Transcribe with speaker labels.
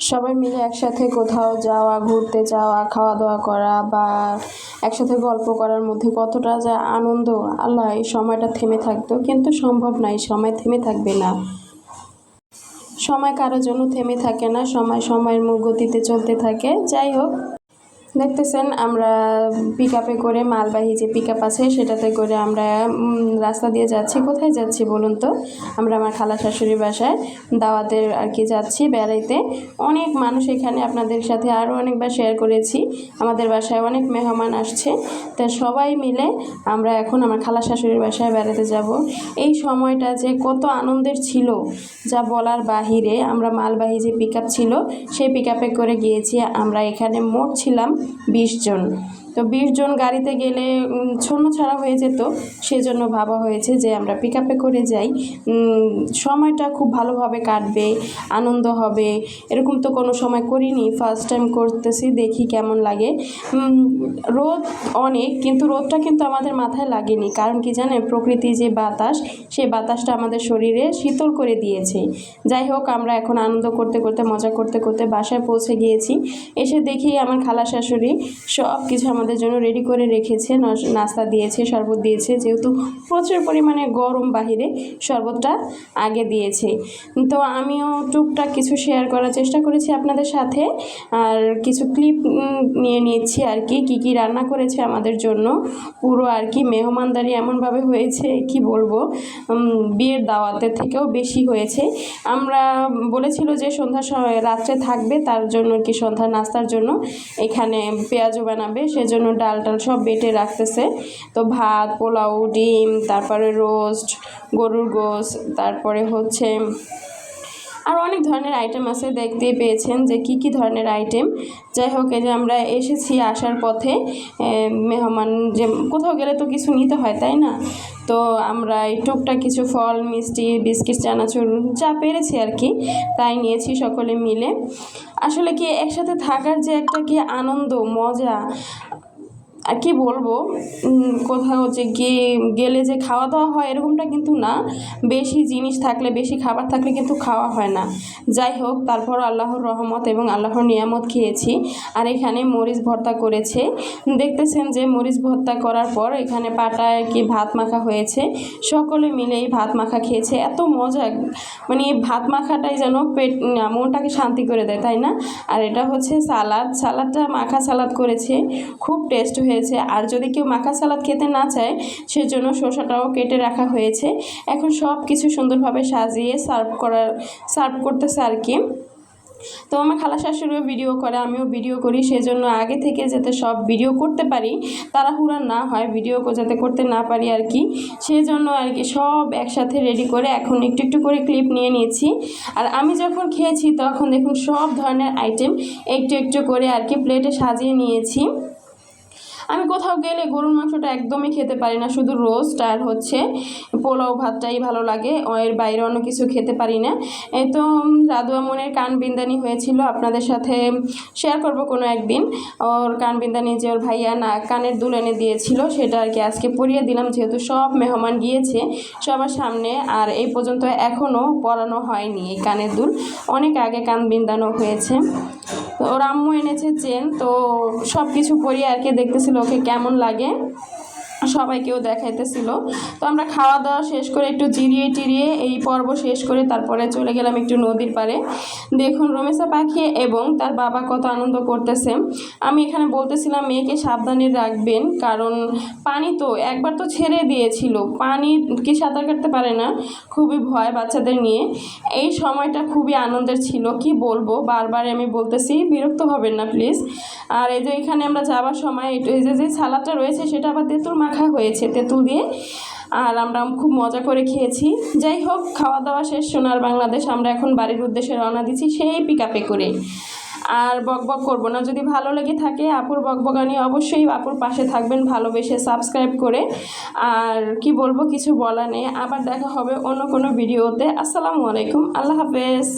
Speaker 1: সবাই মিলে একসাথে কোথাও যাওয়া, ঘুরতে যাওয়া খাওয়া দাওয়া করা বা একসাথে গল্প করার মধ্যে কতটা যে আনন্দ, আল্লাহ এই সময়টা থেমে থাকতো। কিন্তু সম্ভব না, এই সময় থেমে থাকবে না। সময় কারোর জন্য থেমে থাকে না, সময় সময়ের গতিতে চলতে থাকে। যাই হোক দেখতেছেন, আমরা পিক আপে করে মালবাহী যে পিক আপ আছে, সেটাতে করে আমরা রাস্তা দিয়ে যাচ্ছি। কোথায় যাচ্ছি বলুন তো? আমরা আমার খালা শাশুড়ির বাসায় দাওয়াতের আর কি যাচ্ছি বেড়াইতে। অনেক মানুষ এখানে আপনাদের সাথে আরও অনেকবার শেয়ার করেছি। আমাদের বাসায় অনেক মেহমান আসছে। তা সবাই মিলে আমরা এখন আমার খালা শাশুড়ির বাসায় বেড়াতে যাব। এই সময়টা যে কত আনন্দের ছিল, যা বলার বাহিরে। আমরা মালবাহী যে পিক ছিল, সেই পিক করে গিয়েছি। আমরা এখানে মোট ছিলাম বিশ জন। তো বিশ জন গাড়িতে গেলে শূন্য ছাড়া হয়ে যেত। সেজন্য ভাবা হয়েছে যে আমরা পিক আপে করে যাই। সময়টা খুব ভালোভাবে কাটবে, আনন্দ হবে। এরকম তো কোনো সময় করিনি। ফার্স্ট টাইম করতেছি, দেখি কেমন লাগে। রোদ অনেক, কিন্তু রোদটা কিন্তু আমাদের মাথায় লাগেনি। কারণ কি জানেন, প্রকৃতি যে বাতাস সেই বাতাসটা আমাদের শরীরে শীতল করে দিয়েছে। যাই হোক, আমরা এখন আনন্দ করতে করতে, মজা করতে করতে বাসায় পৌঁছে গিয়েছি। এসে দেখি আমার খালা শাশুড়ি সব কিছু আমাদের জন্য রেডি করে রেখেছে, নস- নাস্তা দিয়েছে, শরবত দিয়েছে, যেহেতু প্রচুর পরিমাণে গরম বাহিরে শরবতটা আগে দিয়েছে। তো আমিও টুকটাক কিছু শেয়ার করার চেষ্টা করেছি আপনাদের সাথে। আর কিছু ক্লিপ নিয়ে নিচ্ছি আর কি, কী কী রান্না করেছে আমাদের জন্য। পুরো আর কি মেহমানদারি এমনভাবে হয়েছে, কি বলব? বিয়ের দাওয়াতের থেকেও বেশি হয়েছে। আমরা বলেছিল যে সন্ধ্যার সময় রাত্রে থাকবে, তার জন্য কি সন্ধ্যার নাস্তার জন্য। এখানে পেঁয়াজও বানাবে, সেজন্য ডাল টাল সব বেটে রাখতেছে। তো ভাত, পোলাও, ডিম, তারপরে রোস্ট, গরুর গোস তারপরে হচ্ছে আর অনেক ধরনের আইটেম আছে, দেখতেই পেয়েছেন যে কি কি ধরনের আইটেম যাই হোক, এই যে আমরা এসেছি আসার পথে মেহমান যে কোথাও গেলে তো কিছু নিতে হয়, তাই না? তো আমরা এই টুকটাক কিছু ফল, মিষ্টি, বিস্কিট, চানাচুর যা পেরেছি আর কি, তাই নিয়েছি সকলে মিলে। আসলে কি একসাথে থাকার যে একটা কি আনন্দ, মজা আর কি বলব? কোথাও যে গিয়ে গেলে যে খাওয়া দাওয়া হয় এরকমটা কিন্তু না। বেশি জিনিস থাকলে, বেশি খাবার থাকলে কিন্তু খাওয়া হয় না। যাই হোক তারপর আল্লাহর রহমত এবং আল্লাহর নিয়ামত খেয়েছি। আর এখানে মরিচ ভর্তা করেছে। দেখতেছেন যে মরিচ ভর্তা করার পর এখানে পাটায় কি ভাত মাখা হয়েছে। সকলে মিলে এই ভাত মাখা খেয়েছে। এত মজা মানে এই ভাত মাখাটাই যেন পেট মনটাকে শান্তি করে দেয়, তাই না? আর এটা হচ্ছে সালাদ। সালাদটা মাখা সালাদ করেছে। খুব টেস্ট হয়েছে। আর যদি কেউ মাখা সালাদ খেতে না চায়, সেজন্য শসাটাও কেটে রাখা হয়েছে। এখন সব কিছু সুন্দরভাবে সাজিয়ে সার্ভ করার, সার্ভ করতেছে আর কি। তো আমার খালা শাশুড়িও ভিডিও করে, আমিও ভিডিও করি, সেজন্য আগে থেকে যাতে সব ভিডিও করতে পারি, তাড়াহুড়া না হয় ভিডিও যাতে করতে না পারি আর কি। সেজন্য আর কি সব একসাথে রেডি করে এখন একটু একটু করে ক্লিপ নিয়ে নিয়েছি। আর আমি যখন খেয়েছি, তখন দেখুন সব ধরনের আইটেম একটু একটু করে আর কি প্লেটে সাজিয়ে নিয়েছি। আমি কোথাও গেলে গরুর মাংসটা একদমই খেতে পারি না। শুধু রোস্ট আর হচ্ছে পোলাও ভাতটাই ভালো লাগে। এর বাইরে অন্য কিছু খেতে পারি না। এই তো উম, রাধুয়া মনের কান বিন্দানি হয়েছিল। আপনাদের সাথে শেয়ার করব কোনো একদিন। ওর কান বিন্দানি যে ওর ভাইয়া না কানের দুল এনে দিয়েছিল সেটা আর কি আজকে পরিয়ে দিলাম। যেহেতু সব মেহমান গিয়েছে সবার সামনে আর এই পর্যন্ত এখনও পরানো হয়নি এই কানের দুল। অনেক আগে কান বিন্দানো হয়েছে। ওর আম্মু এনেছে চেন তো সব কিছু পরিয়ে আর কি দেখতেছিল ওকে কেমন লাগে। সবাইকেও দেখাইতেছিল। তো আমরা খাওয়া দাওয়া শেষ করে একটু জিরিয়ে টিরিয়ে এই পর্ব শেষ করে তারপরে চলে গেলাম একটু নদীর পাড়ে। দেখুন রমেশা পাখি এবং তার বাবা কত আনন্দ করতেছে। আমি এখানে বলতেছিলাম, মেয়েকে সাবধানে রাখবেন, কারণ পানি তো একবার তো ছেড়ে দিয়েছিল। পানি কি সাঁতার কাটতে পারে না? খুবই ভয় বাচ্চাদের নিয়ে। এই সময়টা খুবই আনন্দের ছিল। কি বলব? বারবার আমি বলতেছি, বিরক্ত হবেন না, প্লিজ। আর এই যে এখানে আমরা যাওয়ার সময়, এই যে যে সালাদটা রয়েছে, সেটা আবার তেঁতুল মাখা হয়েছে, তেঁতুল দিয়ে। আর আমরা খুব মজা করে খেয়েছি। যাই হোক খাওয়া দাওয়া শেষ, সোনার বাংলাদেশ আমরা এখন বাড়ির উদ্দেশ্যে রওনা দিচ্ছি সেই পিক আপে করে। আর বক বক করব না, যদি ভালো লেগে থাকে আপুর বকবগানি অবশ্যই আপুর পাশে থাকবেন, ভালোবেসে সাবস্ক্রাইব করে। আর কি বলব, কিছু বলা নেই। আবার দেখা হবে অন্য কোনো ভিডিওতে। আসসালামু আলাইকুম, আল্লাহ হাফেজ।